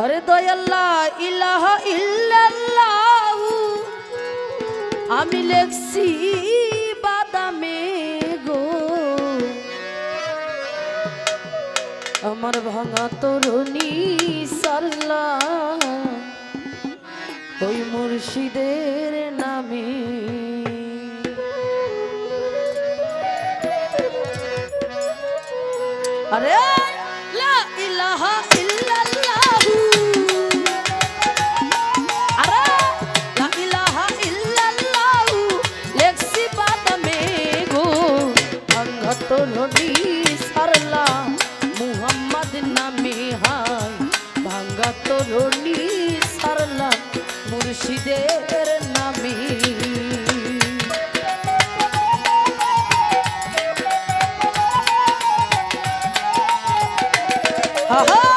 আরে দয়াল্লাহ ইলাহা ইল্লাল্লাহু। আমি লেখছি বাদামে গো। আমার ভাঙা তরুণী সারলা ওই মুর্শিদের নামে। আরে মুর্শিদের নামে আহা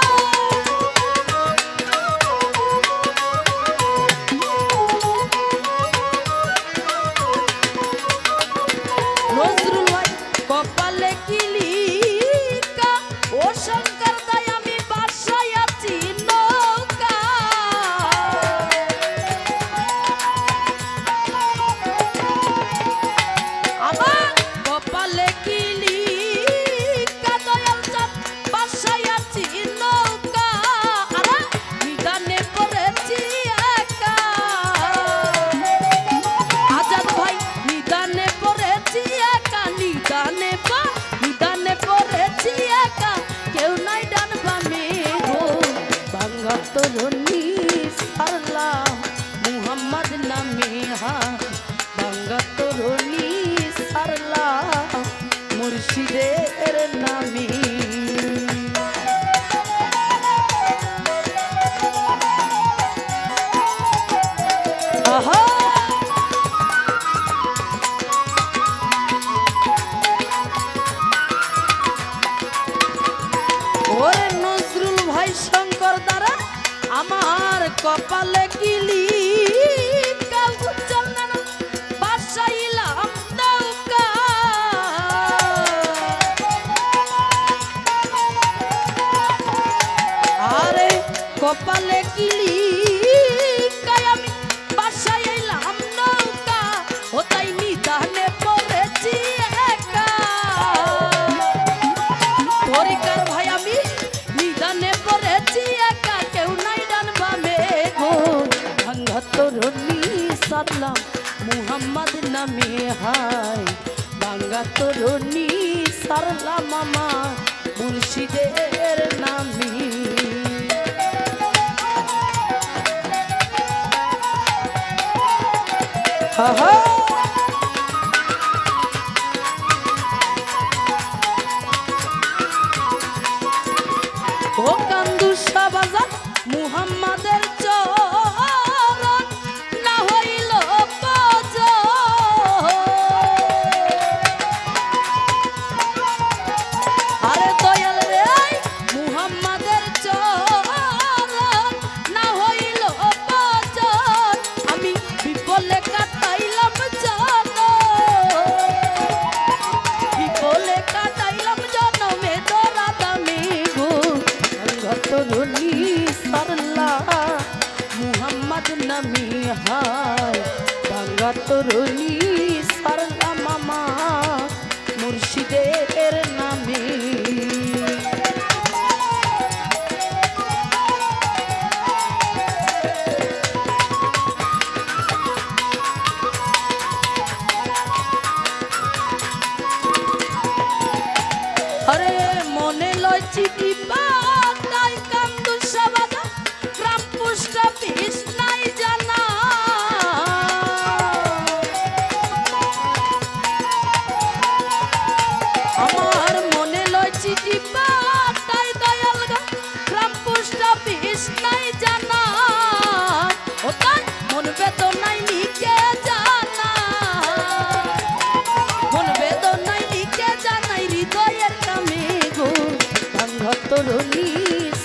মুহাম্মদ নামে। হা বাঙ্গা তরুণী সারলাম মুর্শিদের কপালে কাল কপালে কিলি আমি বাসায় নিদানে পড়েছি একা। ভাই আমি নিদানে পড়েছি একা, কেউ নাই ডান বামে গো। ভাঙ্গা তরুণী সারলাম মুহাম্মদ নামে হাই ভাঙ্গা তরুণী সারলাম আমার মুর্শিদের নামে। Aha! তরুণী সারলা মামা মুর্শিদের নামে। আরে মনে লয় চিঠি তরুণী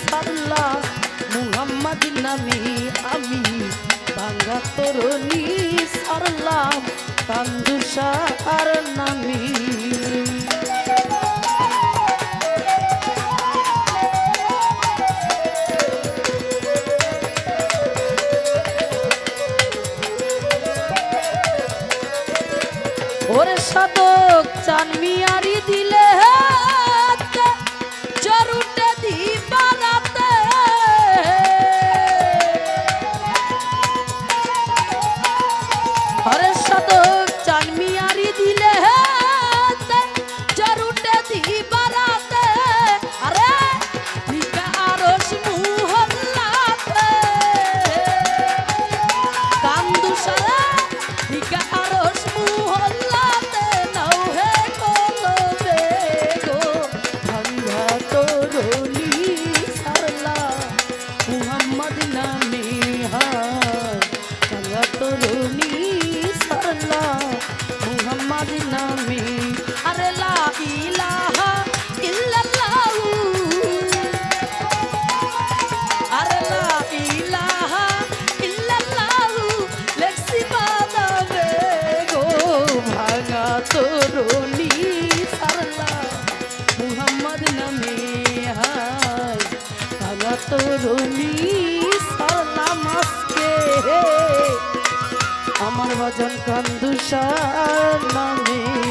সাল্লা মুহাম্মদ নামে আমি। ভাঙ্গা সাল্লা কান্দুষার ওর চান মিয়ারি দিলে হ্যাঁ মুহাম্মদ নামে আরে লা ইলাহা ইল্লাল্লাহু আরে লা ইলাহা ইল্লাল্লাহু ভজন কান্দুষার নামে।